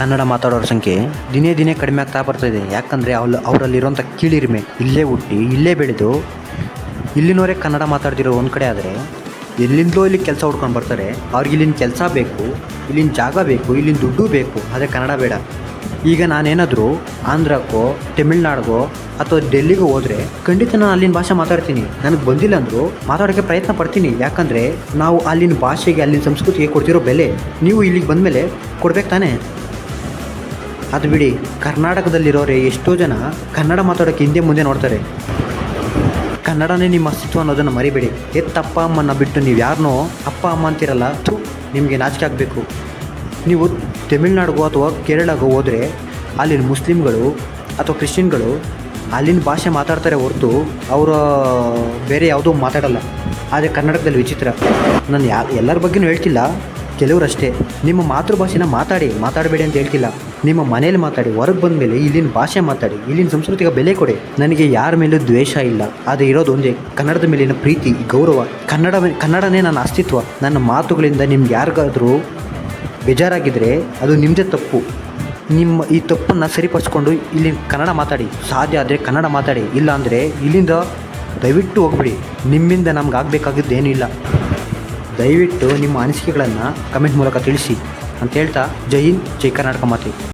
ಕನ್ನಡ ಮಾತಾಡೋರ ಸಂಖ್ಯೆ ದಿನೇ ದಿನೇ ಕಡಿಮೆ ಆಗ್ತಾ ಬರ್ತಾಯಿದೆ ಯಾಕಂದರೆ ಅವ್ಲು ಅವರಲ್ಲಿರೋಂಥ ಕೀಳಿರಿಮೆ ಇಲ್ಲೇ ಹುಟ್ಟಿ, ಇಲ್ಲೇ ಬೆಳೆದು, ಇಲ್ಲಿನವರೇ ಕನ್ನಡ ಮಾತಾಡ್ತಿರೋ ಒಂದು ಕಡೆ ಆದರೆ ಎಲ್ಲಿಂದಲೋ ಇಲ್ಲಿ ಕೆಲಸ ಹುಡ್ಕೊಂಡು ಬರ್ತಾರೆ. ಅವ್ರಿಗೆ ಇಲ್ಲಿನ ಕೆಲಸ ಬೇಕು, ಇಲ್ಲಿನ ಜಾಗ ಬೇಕು, ಇಲ್ಲಿನ ದುಡ್ಡು ಬೇಕು, ಆದರೆ ಕನ್ನಡ ಬೇಡ. ಈಗ ನಾನೇನಾದರೂ ಆಂಧ್ರಕ್ಕೋ, ತಮಿಳ್ನಾಡಿಗೋ ಅಥವಾ ಡೆಲ್ಲಿಗೋ ಹೋದರೆ ಖಂಡಿತ ನಾನು ಅಲ್ಲಿನ ಭಾಷೆ ಮಾತಾಡ್ತೀನಿ. ನನಗೆ ಬಂದಿಲ್ಲ ಅಂದರೂ ಮಾತಾಡೋಕ್ಕೆ ಪ್ರಯತ್ನ ಪಡ್ತೀನಿ. ಯಾಕಂದರೆ ನಾವು ಅಲ್ಲಿನ ಭಾಷೆಗೆ, ಅಲ್ಲಿನ ಸಂಸ್ಕೃತಿಗೆ ಕೊಡ್ತಿರೋ ಬೆಲೆ ನೀವು ಇಲ್ಲಿಗೆ ಬಂದಮೇಲೆ ಕೊಡ್ಬೇಕು ತಾನೇ? ಅದು ಬಿಡಿ, ಕರ್ನಾಟಕದಲ್ಲಿರೋರೆ ಎಷ್ಟೋ ಜನ ಕನ್ನಡ ಮಾತಾಡೋಕ್ಕೆ ಹಿಂದೆ ಮುಂದೆ ನೋಡ್ತಾರೆ. ಕನ್ನಡನೇ ನಿಮ್ಮ ಅಸ್ತಿತ್ವ ಅನ್ನೋದನ್ನು ಮರಿಬೇಡಿ. ಎತ್ತಪ್ಪ ಅಮ್ಮನ ಬಿಟ್ಟು ನೀವು ಯಾರನ್ನೋ ಅಪ್ಪ ಅಮ್ಮ ಅಂತಿರಲ್ಲ, ಥೂ, ನಿಮಗೆ ನಾಚಿಕೆ ಆಗಬೇಕು. ನೀವು ತಮಿಳ್ನಾಡಿಗೋ ಅಥವಾ ಕೇರಳಗೋ ಹೋದರೆ ಅಲ್ಲಿನ ಮುಸ್ಲಿಮ್ಗಳು ಅಥವಾ ಕ್ರಿಶ್ಚಿಯನ್ಗಳು ಅಲ್ಲಿನ ಭಾಷೆ ಮಾತಾಡ್ತಾರೆ ಹೊರತು ಅವರು, ಬೇರೆ ಯಾವುದೂ ಮಾತಾಡಲ್ಲ. ಆದರೆ ಕರ್ನಾಟಕದಲ್ಲಿ ವಿಚಿತ್ರ. ನಾನು ಯಾ, ಎಲ್ಲರ ಬಗ್ಗೆನೂ ಹೇಳ್ತಿಲ್ಲ ಕೆಲವರಷ್ಟೇ ನಿಮ್ಮ ಮಾತೃಭಾಷೆನ ಮಾತಾಡಿ, ಮಾತಾಡಬೇಡಿ ಅಂತ ಹೇಳ್ತಿಲ್ಲ. ನಿಮ್ಮ ಮನೇಲಿ ಮಾತಾಡಿ, ಹೊರಗೆ ಬಂದ ಮೇಲೆ ಇಲ್ಲಿನ ಭಾಷೆ ಮಾತಾಡಿ, ಇಲ್ಲಿನ ಸಂಸ್ಕೃತಿಗೆ ಬೆಲೆ ಕೊಡಿ. ನನಗೆ ಯಾರ ಮೇಲೂ ದ್ವೇಷ ಇಲ್ಲ. ಅದು ಇರೋದು ಒಂದೇ, ಕನ್ನಡದ ಮೇಲಿನ ಪ್ರೀತಿ, ಗೌರವ. ಕನ್ನಡ ಕನ್ನಡನೇ ನನ್ನ ಅಸ್ತಿತ್ವ. ನನ್ನ ಮಾತುಗಳಿಂದ ನಿಮ್ಗೆ ಯಾರಿಗಾದರೂ ಬೇಜಾರಾಗಿದ್ದರೆ ಅದು ನಿಮ್ಮದೇ ತಪ್ಪು. ನಿಮ್ಮ ಈ ತಪ್ಪನ್ನು ಸರಿಪಡಿಸ್ಕೊಂಡು ಇಲ್ಲಿ ಕನ್ನಡ ಮಾತಾಡಿ. ಸಾಧ್ಯ ಆದರೆ ಕನ್ನಡ ಮಾತಾಡಿ. ಇಲ್ಲ ಅಂದರೆ ಇಲ್ಲಿಂದ ದಯವಿಟ್ಟು ಹೋಗ್ಬಿಡಿ. ನಿಮ್ಮಿಂದ ನಮ್ಗೆ ಆಗಬೇಕಾಗಿದ್ದೇನೂ ಇಲ್ಲ ದಯವಿಟ್ಟು ನಿಮ್ಮ ಅನಿಸಿಕೆಗಳನ್ನು ಕಮೆಂಟ್ ಮೂಲಕ ತಿಳಿಸಿ. ಅಂತ ಹೇಳ್ತಾ, ಜೈ ಹಿಂದ್, ಜೈ ಕರ್ನಾಟಕ ಮಾತೆ.